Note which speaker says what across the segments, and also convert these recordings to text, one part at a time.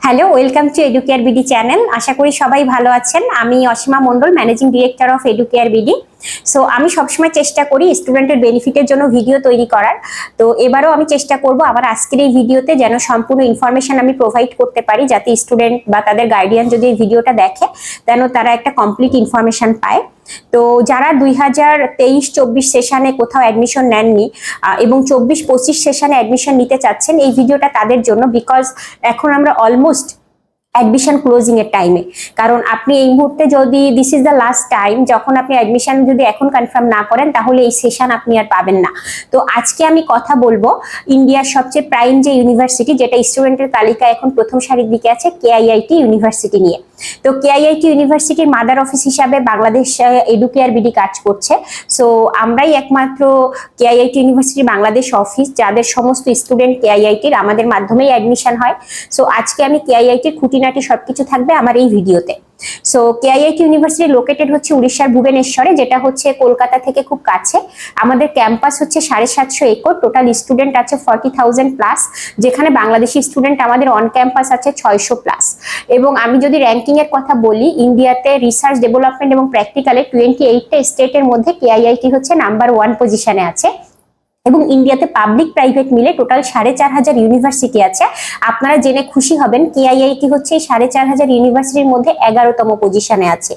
Speaker 1: Hello welcome to Educare B D channel আশা করি সবাই ভালো আছেন। আমি Ashima Mondal managing director of Educare B D so আমি সবসময় চেষ্টা করি স্টুডেন্টের বেনিফিটের জন্য ভিডিও তৈরি করার। তো এবারও আমি চেষ্টা করব আমার আজকের এই ভিডিওতে যেন সম্পূর্ণ ইনফরমেশন আমি প্রোভাইড করতে পারি, যাতে স্টুডেন্ট বা তাদের গার্ডিয়ান যদি এই ভিডিওটা দেখে, যেন তারা একটা কমপ্লিট ইনফরমেশন পায়। তো যারা দুই হাজার তেইশ চব্বিশ সেশনে কোথাও অ্যাডমিশন নেননি এবং চব্বিশ পঁচিশ সেশনে অ্যাডমিশন নিতে চাচ্ছেন, এই ভিডিওটা তাদের জন্য বিকজ এখন আমরা অলমোস্ট অ্যাডমিশন ক্লোজিং এর টাইমে কারণ আপনি এই মুহূর্তে যদি this is the last time যখন আপনি অ্যাডমিশন যদি এখন কনফার্ম না করেন, তাহলে এই সেশন আপনি আর পাবেন না। তো আজকে আমি কথা বলব ইন্ডিয়ার সবচেয়ে প্রাইম যে ইউনিভার্সিটি যেটা স্টুডেন্টের তালিকায় এখন প্রথম সারির দিকে আছে কেআইআইটি ইউনিভার্সিটি নিয়ে। তো কেআইআইটি ইউনিভার্সিটির মাদার অফিস হিসাবে বাংলাদেশ এডুকেয়ার বিডি কাজ করছে। সো আমরাই একমাত্র কেআইআইটি ইউনিভার্সিটি বাংলাদেশ অফিস যাদের সমস্ত স্টুডেন্ট কেআইআইটির আমাদের মাধ্যমেই অ্যাডমিশন হয়। সো আজকে আমি কেআইআইটির খুঁটিনাটি সবকিছু থাকবে আমার এই ভিডিওতে। সো কেআইআইটি ইউনিভার্সিটি লোকেটেড হচ্ছে উড়িষ্যার ভুবনেশ্বরে, যেটা হচ্ছে কলকাতা থেকে খুব কাছে। আমাদের ক্যাম্পাস হচ্ছে সাড়ে সাতশো একর টোটাল স্টুডেন্ট আছে ফর্টি থাউজেন্ড প্লাস যেখানে বাংলাদেশি স্টুডেন্ট আমাদের অন ক্যাম্পাস আছে ছয়শো প্লাস এবং আমি যদি র্যাঙ্কিং এর কথা বলি ইন্ডিয়াতে রিসার্চ ডেভেলপমেন্ট এবং প্র্যাকটিক্যালে টোয়েন্টি এইটটা স্টেটের মধ্যে কেআইআইটি হচ্ছে নাম্বার ওয়ান পজিশনে আছে। এবং ইন্ডিয়াতে পাবলিক প্রাইভেট মিলে টোটাল সাড়ে চার হাজার ইউনিভার্সিটি আছে। আপনারা জেনে খুশি হবেন কেআইআইটি হচ্ছে এই সাড়ে চার হাজার ইউনিভার্সিটির মধ্যে এগারোতম পজিশনে আছে।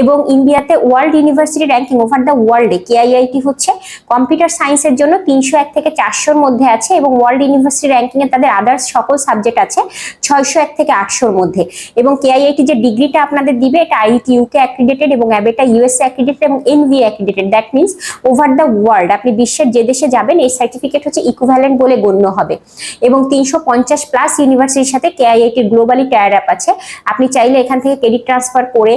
Speaker 1: এবং ইন্ডিয়াতে world university ranking over the ওয়ার্ল্ডে কেআইআইটি হচ্ছে। কম্পিউটার সায়েন্সের জন্য তিনশো এক থেকে চারশোর মধ্যে আছে এবং ওয়ার্ল্ড ইউনিভার্সিটি র্যাঙ্কিং এ তাদের আদার্স সকল সাবজেক্ট আছে ছয়শো এক থেকে আটশোর মধ্যে। এবং কেআইআইটি যে ডিগ্রিটা আপনাদের দিবে, এটা আইটি ইউকে অ্যাক্রিডেটেড এবং ABET U S A accredited এবং NV accredited that means over the world আপনি বিশ্বের যে দেশে যাবেন, এই সার্টিফিকেট হচ্ছে ইকুভ্যালেন্ট বলে গণ্য হবে। এবং তিনশো পঞ্চাশ প্লাস ইউনিভার্সিটির সাথে কেআইআইটি গ্লোবালি টায়ার আপ আছে। আপনি চাইলে এখান থেকে ক্রেডিট ট্রান্সফার করে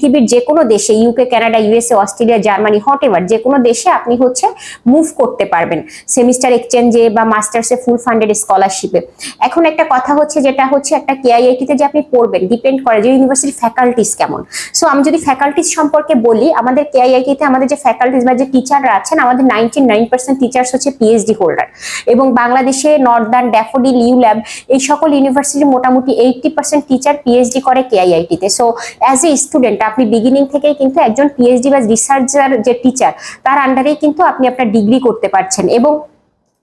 Speaker 1: পৃথিবীর যে কোনো দেশে U K Canada U S A Australia Germany whatever যে কোনো দেশে আপনি হচ্ছে মুভ করতে পারবেন। সেমিস্টার এক্সচেঞ্জে বা মাস্টার্সে ফুল ফান্ডেড স্কলারশিপে এখন একটা কথা হচ্ছে যেটা হচ্ছে একটা কেআইআইটিতে যে আপনি পড়বেন ডিপেন্ড করে যে ইউনিভার্সিটির ফ্যাকাল্টিস কেমন। সো আমি যদি ফ্যাকাল্টিস সম্পর্কে বলি, আমাদের কেআইআইটিতে আমাদের যে ফ্যাকাল্টিস বা যে টিচাররা আছেন, আমাদের নাইনটি নাইন পার্সেন্ট টিচার্স হচ্ছে পিএইচডি হোল্ডার এবং বাংলাদেশে নর্দার্ন ড্যাফোডিল ইউ ল্যাব এই সকল ইউনিভার্সিটি মোটামুটি eighty percent teacher P H D করে কেআইআইটিতে সো অ্যাজ এ স্টুডেন্ট আপনি বিগিনিং থেকেই কিন্তু একজন পিএইচডি বা রিসার্চার যে টিচার তার আন্ডারেই কিন্তু আপনি আপনার ডিগ্রি করতে পারছেন এবং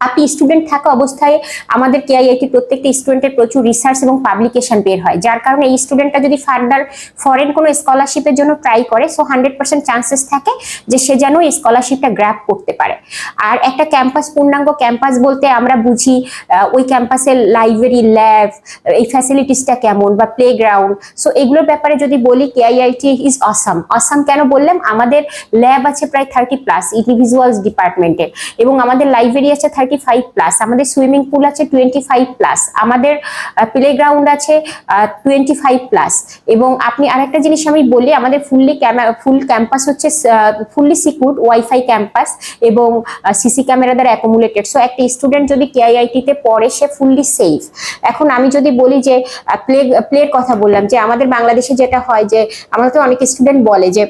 Speaker 1: আপনি স্টুডেন্ট থাকা অবস্থায় আমাদের কেআইআইটি প্রত্যেকটা স্টুডেন্টের প্রচুর রিসার্চ এবং পাবলিকেশন বের হয়। যার কারণে এই স্টুডেন্টটা যদি ফার্দার ফরেন কোনো স্কলারশিপের জন্য ট্রাই করে সো হান্ড্রেড পার্সেন্ট চান্সেস থাকে যে সে যেন এই স্কলারশিপটা গ্র্যাপ করতে পারে। আর একটা ক্যাম্পাস পূর্ণাঙ্গ ক্যাম্পাস বলতে আমরা বুঝি ওই ক্যাম্পাসের লাইব্রেরি ল্যাব এই ফ্যাসিলিটিসটা কেমন বা প্লে গ্রাউন্ড সো এগুলোর ব্যাপারে যদি বলি কেআইআইটি ইজ অসাম অসাম কেন বললাম? আমাদের ল্যাব আছে প্রায় থার্টি প্লাস ইন্ডিভিজুয়ালস ডিপার্টমেন্টের এবং আমাদের লাইব্রেরি আছে থার্টি ফাইভ প্লাস আমাদের সুইমিং পুল আছে টোয়েন্টি ফাইভ প্লাস আমাদের প্লে গ্রাউন্ড আছে টোয়েন্টি ফাইভ প্লাস এবং আপনি আরেকটা জিনিস আমি বলি, আমাদের ফুললি ফুল ক্যাম্পাস হচ্ছে ফুললি সিকিউর ওয়াইফাই ক্যাম্পাস এবং সিসি ক্যামেরা দ্বারা অ্যাকোমুলেটেড সো একটা স্টুডেন্ট যদি কেআইআইটিতে পড়ে, সে ফুললি সেফ এখন আমি যদি বলি যে প্লে প্লের কথা বললাম, যে আমাদের বাংলাদেশে যেটা হয় যে, আমাদের অনেক স্টুডেন্ট বলে যে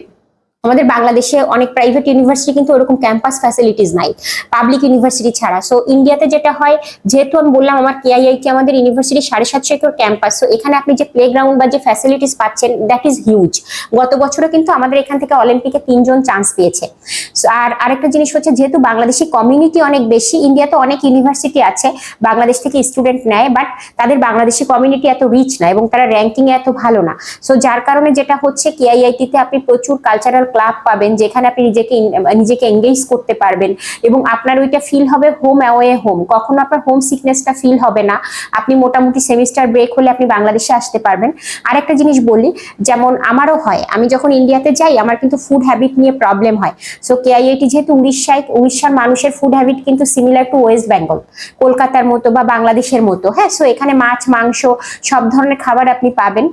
Speaker 1: আমাদের বাংলাদেশে অনেক প্রাইভেট ইউনিভার্সিটি কিন্তু ওরকম ক্যাম্পাস ফ্যাসিলিটিস নাই পাবলিক ইউনিভার্সিটি ছাড়া। সো ইন্ডিয়াতে যেটা হয়, যেহেতু আমি বললাম আমার কেআইআইটি আমাদের ইউনিভার্সিটি সাড়ে সাতশো একর ক্যাম্পাস সো এখানে আপনি যে প্লে গ্রাউন্ড বা যে ফ্যাসিলিটিস পাচ্ছেন দ্যাট ইজ হিউজ গত বছরও কিন্তু আমাদের এখান থেকে অলিম্পিকে তিনজন চান্স পেয়েছে। আর আরেকটা জিনিস হচ্ছে, যেহেতু বাংলাদেশি কমিউনিটি অনেক বেশি ইন্ডিয়াতে অনেক ইউনিভার্সিটি আছে, বাংলাদেশ থেকে স্টুডেন্ট নেয় বাট তাদের বাংলাদেশি কমিউনিটি এত রিচ না এবং তারা র্যাঙ্কিং এত ভালো না। সো যার কারণে যেটা হচ্ছে কেআইআইটিতে আপনি প্রচুর কালচারাল ক্লাব পাবেন, যেখানে আপনি নিজেকে নিজেকে এঙ্গেজ করতে পারবেন এবং আপনার ওইটা ফিল হবে হোম অ্যাওয়ে হোম কখনো আপনার হোম সিকনেসটা ফিল হবে না। আপনি মোটামুটি সেমিস্টার ব্রেক হলে আপনি বাংলাদেশে আসতে পারবেন। আরেকটা জিনিস বলি, যেমন আমারও হয়, আমি যখন ইন্ডিয়াতে যাই, আমার কিন্তু ফুড হ্যাবিট নিয়ে প্রবলেম হয়। So K I I T যেহেতু উড়িষ্যায়, উড়িষ্যার মানুষের ফুড হ্যাবিট কিন্তু সিমিলার টু ওয়েস্ট বেঙ্গল কলকাতার মতো বা বাংলাদেশের মতো। হ্যাঁ সো এখানে মাছ, মাংস, সব ধরনের খাবার আপনি পাবেন।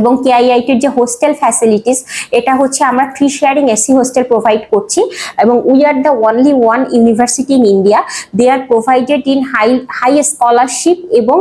Speaker 1: এবং কেআইআইটির যে হোস্টেল ফ্যাসিলিটিস এটা হচ্ছে আমরা three sharing A C hostel provide করছি এবং we are the only one university in India they are provided in high high scholarship এবং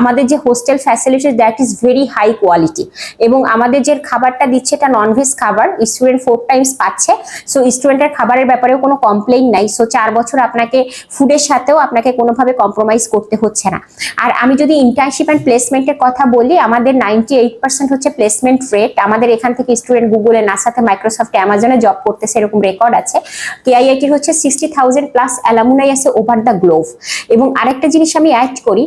Speaker 1: আমাদের যে hostel facilities that is very high quality এবং আমাদের যে খাবারটা দিচ্ছে, এটা ননভেজ খাবার স্টুডেন্ট ফোর টাইমস পাচ্ছে। সো স্টুডেন্টের খাবারের ব্যাপারেও কোনো কমপ্লেইন নাই। সো চার বছর আপনাকে ফুডের সাথেও আপনাকে কোনোভাবে কম্প্রোমাইজ করতে হচ্ছে না। আর আমি যদি ইন্টার্নশিপ অ্যান্ড প্লেসমেন্টের কথা বলি, আমাদের নাইনটি এইট পার্সেন্ট হচ্ছে প্লেসমেন্ট রেট আমাদের এখান থেকে স্টুডেন্ট গুগলে নাসাতে মাইক্রোসফট অ্যামাজনে জব করতে সেরকম রেকর্ড আছে। কেআইআইটির হচ্ছে সিক্সটি থাউজেন্ড প্লাস অ্যালামুনাই আছে ওভার দ্য গ্লোভ এবং আরেকটা জিনিস আমি অ্যাড করি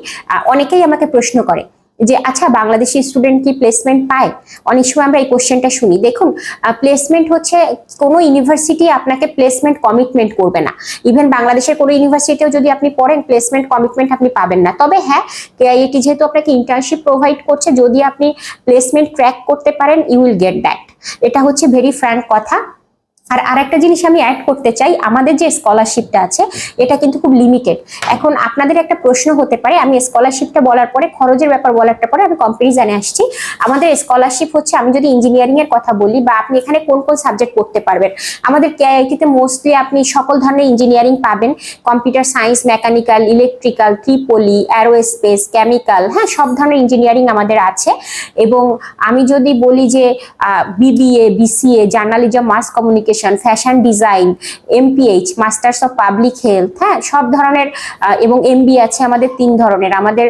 Speaker 1: অনেকেই আমাকে প্রশ্ন করে যে আচ্ছা বাংলাদেশি স্টুডেন্ট কি প্লেসমেন্ট পায়? অনেক সময় আমরা এই কোশ্চেনটা শুনি। দেখুন প্লেসমেন্ট হচ্ছে কোনো ইউনিভার্সিটি আপনাকে প্লেসমেন্ট কমিটমেন্ট করবে না। ইভেন বাংলাদেশের কোনো ইউনিভার্সিটিও যদি আপনি পড়েন প্লেসমেন্ট কমিটমেন্ট আপনি পাবেন না। তবে হ্যাঁ কেআইআইটি যেহেতু আপনাকে ইন্টার্নশিপ প্রোভাইড করছে, যদি আপনি প্লেসমেন্ট ট্র্যাক করতে পারেন ইউ উইল গেট দ্যাট এটা হচ্ছে ভেরি ফ্র্যাঙ্ক কথা। আর আরেকটা জিনিস আমি অ্যাড করতে চাই, আমাদের যে স্কলারশিপটা আছে, এটা কিন্তু খুব লিমিটেড এখন আপনাদের একটা প্রশ্ন হতে পারে, আমি স্কলারশিপটা বলার পরে, খরচের ব্যাপার বলারটা পরে আমি কম্পারিজনে আসছি। আমাদের স্কলারশিপ হচ্ছে, আমি যদি ইঞ্জিনিয়ারিং এর কথা বলি, বা আপনি এখানে কোন কোন সাবজেক্ট পড়তে পারবেন, আমাদের কেআইটিতে মোস্টলি আপনি সকল ধরনের ইঞ্জিনিয়ারিং পাবেন। Computer science mechanical electrical triple E aerospace chemical হ্যাঁ সব ধরনের ইঞ্জিনিয়ারিং আমাদের আছে। এবং আমি যদি বলি যে B B A B C A journalism mass communication fashion design M P H masters of public health হ্যাঁ সব ধরনের এবং এমবি আছে আমাদের তিন ধরনের। আমাদের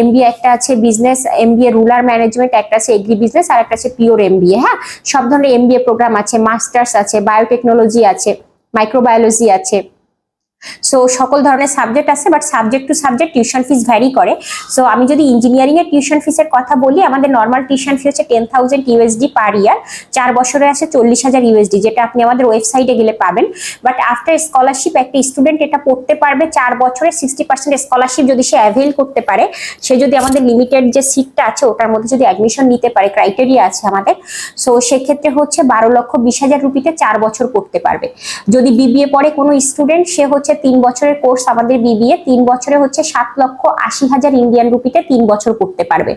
Speaker 1: এমবিএ একটা আছে বিজনেস এমবিএ রুলার ম্যানেজমেন্ট একটা আছে এগ্রি বিজনেস আর একটা আছে পিওর এমবিএ হ্যাঁ? সব ধরনের এমবিএ প্রোগ্রাম আছে মাস্টার্স আছে বায়োটেকনোলজি আছে মাইক্রোবায়োলজি আছে। সো সকল ধরনের সাবজেক্ট আছে but subject to subject tuition fees vary করে। সো আমি যদি ইঞ্জিনিয়ারিং এর টিউশন ফিসের কথা বলি, আমাদের নর্মাল টিউশন ফি হচ্ছে ten thousand U S D per year চার বছরে আছে চল্লিশ হাজার ইউএসডি যেটা আপনি আমাদের ওয়েবসাইটে গেলে পাবেন। বাট আফটার স্কলারশিপ একটা স্টুডেন্ট এটা পড়তে পারবে চার বছরে সিক্সটি পার্সেন্ট স্কলারশিপ যদি সে অ্যাভেল করতে পারে। সে যদি আমাদের লিমিটেড যে সিটটা আছে, ওটার মধ্যে যদি অ্যাডমিশন নিতে পারে ক্রাইটেরিয়া আছে আমাদের। সো সেক্ষেত্রে হচ্ছে বারো লক্ষ বিশ হাজার রুপিতে চার বছর পড়তে পারবে। যদি বিবিএ পড়ে কোনো স্টুডেন্ট সে হচ্ছে তিন বছরের কোর্স আমাদের বিবিএ তিন বছরে হচ্ছে সাত লক্ষ আশি হাজার ইন্ডিয়ান রুপিতে তিন বছর করতে পারবে।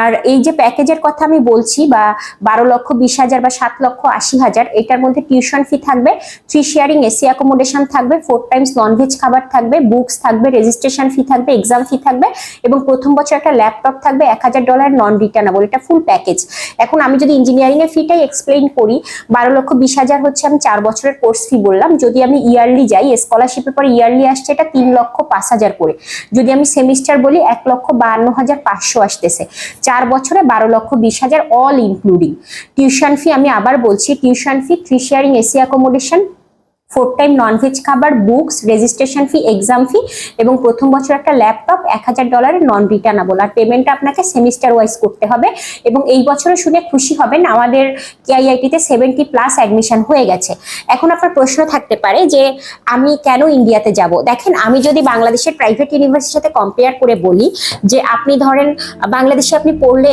Speaker 1: আর এই যে প্যাকেজের কথা আমি বলছি বা বারো লক্ষ বিশ হাজার বা সাত লক্ষ আশি হাজার, এটার মধ্যে টিউশন ফি থাকবে three sharing A C accommodation থাকবে ফোর টাইমস ননভেজ খাবার থাকবে বুকস থাকবে রেজিস্ট্রেশন ফি থাকবে এক্সাম ফি থাকবে এবং প্রথম বছর একটা ল্যাপটপ থাকবে, এক হাজার ডলার নন রিটার্নেবল এটা ফুল প্যাকেজ এখন আমি যদি ইঞ্জিনিয়ারিং এর ফিটাই এক্সপ্লেইন করি, বারো লক্ষ বিশ হাজার হচ্ছে আমি চার বছরের কোর্স ফি বললাম, যদি আমি ইয়ারলি যাই স্কলারশিপের পর ইয়ারলি আসছে এটা তিন লক্ষ পাঁচ হাজার করে। যদি আমি সেমিস্টার বলি, এক লক্ষ বাহান্ন হাজার পাঁচশো আসতেছে। চার বছরে বারো লক্ষ বিশ হাজার অল ইনক্লুডিং টিউশন ফি আমি আবার বলছি tuition fee three sharing A C accommodation four time nonveg খাবার books registration fee exam fee এবং প্রথম বছর একটা ল্যাপটপ এক হাজার ডলারের নন রিটার্নেবল আর পেমেন্টটা আপনাকে সেমিস্টার ওয়াইজ করতে হবে এবং এই বছরে শুনে খুশি হবেন, আমাদের কেআইআইটিতে সেভেন্টি প্লাস অ্যাডমিশন হয়ে গেছে। এখন আপনার প্রশ্ন থাকতে পারে যে আমি কেন ইন্ডিয়াতে যাব? দেখেন, আমি যদি বাংলাদেশের প্রাইভেট ইউনিভার্সিটির সাথে কম্পেয়ার করে বলি যে আপনি ধরেন, বাংলাদেশে আপনি পড়লে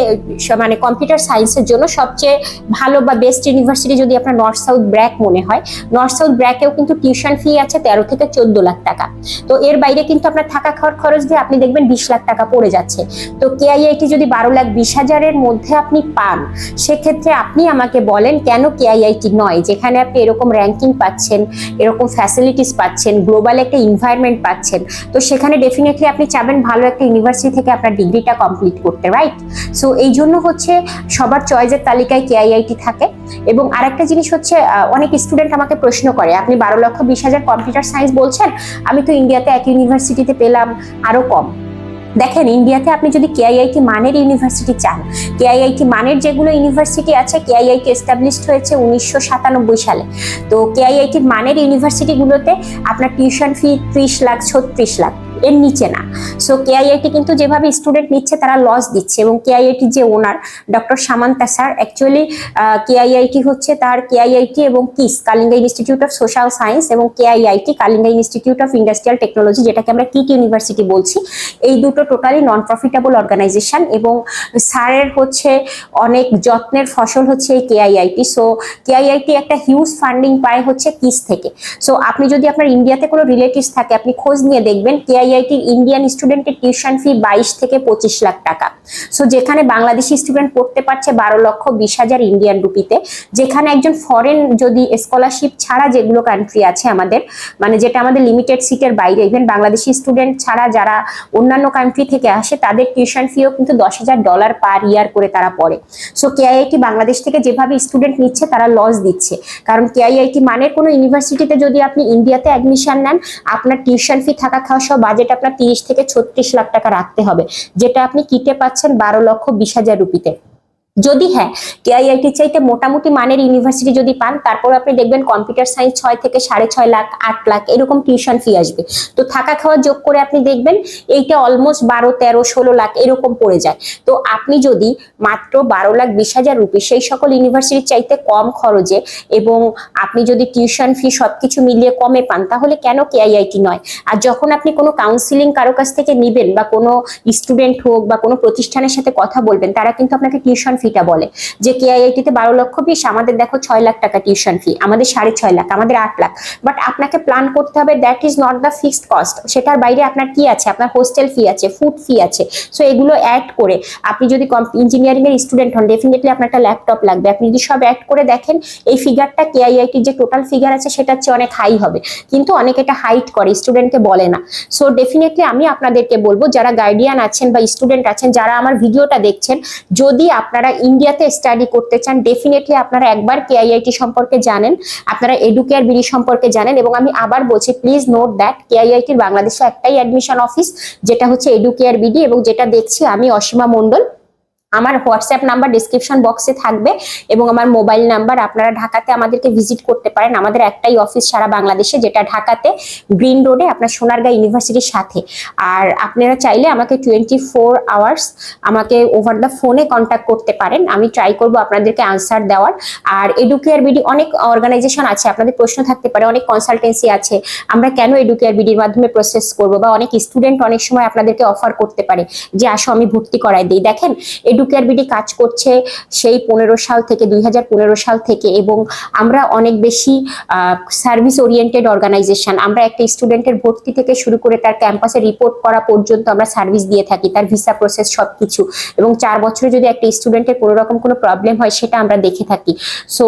Speaker 1: মানে কম্পিউটার সায়েন্সের জন্য সবচেয়ে ভালো বা বেস্ট ইউনিভার্সিটি যদি আপনার নর্থ সাউথ ব্র্যাক মনে হয় নর্থ সাউথ ব্র্যাকেও কিন্তু টিউশন ফি আছে তেরো থেকে চোদ্দ লাখ টাকা। তো এর বাইরে কিন্তু আপনার থাকা খাওয়ার খরচ দিয়ে আপনি দেখবেন বিশ লাখ টাকা পড়ে যাচ্ছে। তো কেআইআইটি যদি বারো লাখ বিশ হাজারের মধ্যে আপনি পান, সেক্ষেত্রে আপনি আমাকে বলেন কেন কেআইআইটি নয়? যেখানে আপনি এরকম র্যাঙ্কিং পাচ্ছেন, এরকম ফ্যাসিলিটিস পাচ্ছেন গ্লোবাল একটা এনভায়রনমেন্ট পাচ্ছেন, তো সেখানে ডেফিনেটলি আপনি চাবেন ভালো একটা ইউনিভার্সিটি থেকে আপনার ডিগ্রিটা কমপ্লিট করতে রাইট সো এই জন্য হচ্ছে সবার চয়েসের তালিকায় কেআইআইটি থাকে। এবং আরেকটা জিনিস হচ্ছে অনেক স্টুডেন্ট আমাকে প্রশ্ন করে, আপনি বারো লক্ষ বিশ হাজার কম্পিউটার সায়েন্স বলছেন, আমি তো ইন্ডিয়াতে এক ইউনিভার্সিটিতে পেলাম আরও কম। দেখেন, ইন্ডিয়াতে আপনি যদি কেআইআইটি মানের ইউনিভার্সিটি চান কেআইআইটি মানের যেগুলো ইউনিভার্সিটি আছে কেআইআইটি এস্টাবলিশড হয়েছে উনিশশো সাতানব্বই সালে। তো কেআইআইটি মানের ইউনিভার্সিটিগুলোতে আপনার টিউশন ফি ত্রিশ লাখ, ছত্রিশ লাখ। এর নিচে না। সো কেআইআইটি কিন্তু যেভাবে স্টুডেন্ট নিচ্ছে, তারা লস দিচ্ছে এবং কেআইআইটি যে owner doctor Samanta sir actually K I I T হচ্ছে তার কেআইআইটি এবং KISS Kalinga institute of social science এবং K I I T Kalinga institute of industrial technology যেটাকে আমরা কিট ইউনিভার্সিটি বলছি। এই দুটো টোটালি নন প্রফিটেবল অর্গানাইজেশন এবং স্যারের হচ্ছে অনেক যত্নের ফসল হচ্ছে এই কেআইআইটি সো কেআইআইটি একটা হিউজ ফান্ডিং পায় হচ্ছে কিস থেকে। সো আপনি যদি আপনার ইন্ডিয়াতে কোনো রিলেটিভস থাকে, আপনি খোঁজ নিয়ে দেখবেন কেআই কেআইআইটির ইন্ডিয়ান স্টুডেন্টের টিউশন ফি বাইশ থেকে পঁচিশ লাখ টাকা। সো যেখানে বাংলাদেশি স্টুডেন্ট পড়তে পারছে বারো লক্ষ বিশ হাজার ইন্ডিয়ান রুপিতে যেখানে একজন ফরেন যদি স্কলারশিপ ছাড়া যেগুলো কান্ট্রি আছে আমাদের মানে যেটা আমাদের লিমিটেড সিটের বাইরে ইভেন বাংলাদেশি স্টুডেন্ট ছাড়া যারা অন্যান্য কান্ট্রি থেকে আসে, তাদের টিউশন ফিও কিন্তু দশ হাজার ডলার পার ইয়ার করে তারা পড়ে। সো কেআইআইটি বাংলাদেশ থেকে যেভাবে স্টুডেন্ট নিচ্ছে, তারা লস দিচ্ছে। কারণ কেআইআইটি মানের কোনো ইউনিভার্সিটিতে যদি আপনি ইন্ডিয়াতে অ্যাডমিশন নেন, আপনার টিউশন ফি থাকা খাওয়া সহ বাজেট আপনার তিরিশ থেকে ছত্রিশ লাখ টাকা রাখতে হবে, যেটা আপনি কিটে পাচ্ছেন বারো লক্ষ বিশ হাজার রুপিতে। যদি হ্যাঁ কেআইআইটি চাইতে মোটামুটি মানের ইউনিভার্সিটি যদি পান, তারপর আপনি দেখবেন কম্পিউটার সায়েন্স ছয় থেকে সাড়ে ছয় লাখ, আট লাখ, এরকম টিউশন ফি আসবে। তো থাকা খাওয়া যোগ করে আপনি দেখবেন এইটা অলমোস্ট বারো, তেরো, ষোলো লাখ এরকম পড়ে যায়। তো আপনি যদি মাত্র বারো লাখ বিশ হাজার রুপি সেই সকল ইউনিভার্সিটির চাইতে কম খরচে এবং আপনি যদি টিউশন ফি সবকিছু মিলিয়ে কমে পান, তাহলে কেন কেআইআইটি নয়? আর যখন আপনি কোনো কাউন্সিলিং কারও কাছ থেকে নেবেন বা কোনো স্টুডেন্ট হোক বা কোনো প্রতিষ্ঠানের সাথে কথা বলবেন, তারা কিন্তু আপনাকে টিউশন ফিটা বলে। যে কেআইআইটি তে বারো লক্ষ বিশ আমাদের দেখো ছয় লাখ টাকা টিউশন ফি আমাদের সাড়ে ছয় লাখ, আমাদের আট লাখ। বাট আপনাকে প্ল্যান করতে হবে that is not the fixed cost সেটার বাইরে আপনার কি আছে? আপনার হোস্টেল ফি আছে ফুড ফি আছে। সো এগুলো অ্যাড করে আপনি যদি ইঞ্জিনিয়ারিং এর স্টুডেন্ট হন ডেফিনেটলি আপনার একটা ল্যাপটপ লাগবে। আপনি যদি সব অ্যাড করে দেখেন, এই ফিগারটা কেআইআইটির যে টোটাল ফিগার আছে সেটার চেয়ে অনেক হাই হবে। কিন্তু অনেকে এটা হাইট করে স্টুডেন্টকে বলে না। সো ডেফিনেটলি আমি আপনাদেরকে বলব, যারা গার্ডিয়ান আছেন বা স্টুডেন্ট আছেন, যারা আমার ভিডিওটা দেখছেন, যদি আপনারা ইন্ডিয়াতে স্টাডি করতে চান ডেফিনেটলি আপনারা একবার কেআইআইটি সম্পর্কে জানেন, আপনারা এডুকেয়ার বিডি সম্পর্কে জানেন এবং আমি আবার বলছি প্লিজ নোট দ্যাট কেআইআইটির বাংলাদেশে একটাই অ্যাডমিশন অফিস যেটা হচ্ছে এডুকেয়ার বিডি এবং যেটা দেখছি আমি অসীমা মণ্ডল। আমার হোয়াটসঅ্যাপ নাম্বার ডিসক্রিপশন বক্সে থাকবে এবং আমার মোবাইল নাম্বার আপনারা ঢাকাতে আমাদেরকে ভিজিট করতে পারেন। আমাদের একটাই অফিস সারা বাংলাদেশে, যেটা ঢাকাতে গ্রিন রোডে আপনার সোনারগাঁ ইউনিভার্সিটির সাথে। আর আপনারা চাইলে আমাকে টোয়েন্টি ফোর আওয়ার্স আমাকে ওভার দ্য ফোনে কন্ট্যাক্ট করতে পারেন। আমি ট্রাই করব আপনাদেরকে আনসার দেওয়ার। আর এডুকেয়ার বিডি অনেক অর্গানাইজেশন আছে, আপনাদের প্রশ্ন থাকতে পারে, অনেক কনসালটেন্সি আছে। আমরা কেন এডুকেয়ার বিডির মাধ্যমে প্রসেস করব? বা অনেক স্টুডেন্ট অনেক সময় আপনাদেরকে অফার করতে পারে যে, আসো, আমি ভর্তি করাই দিই। দেখেন এডুকেয়ার বিডি কাজ করছে সেই পনেরো সাল থেকে, দুই হাজার পনেরো সাল থেকে এবং আমরা অনেক বেশি সার্ভিস ওরিয়েন্টেড অর্গানাইজেশন আমরা একটা স্টুডেন্টের ভর্তি থেকে শুরু করে তার ক্যাম্পাসে রিপোর্ট করা পর্যন্ত আমরা সার্ভিস দিয়ে থাকি, তার ভিসা প্রসেস সবকিছু। এবং চার বছরে যদি একটা স্টুডেন্টের কোনো রকম কোনো প্রবলেম হয়, সেটা আমরা দেখে থাকি। সো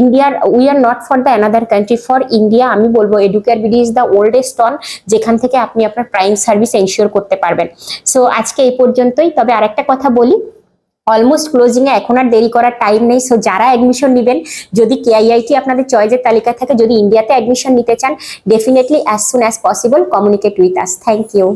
Speaker 1: ইন্ডিয়ার we are not for the another country for India আমি বলব Educare BD is the oldest one যেখান থেকে আপনি আপনার প্রাইম সার্ভিস এনশিওর করতে পারবেন। সো আজকে এই পর্যন্তই। তবে আরেকটা কথা বলি অলমোস্ট ক্লোজিং এ এখন আর দেরি করার টাইম নেই। সো যারা অ্যাডমিশন নেবেন, যদি কেআইআইটি আপনাদের চয়েসের তালিকায় থাকে, যদি ইন্ডিয়াতে অ্যাডমিশন নিতে চান definitely as soon as possible communicate with us thank you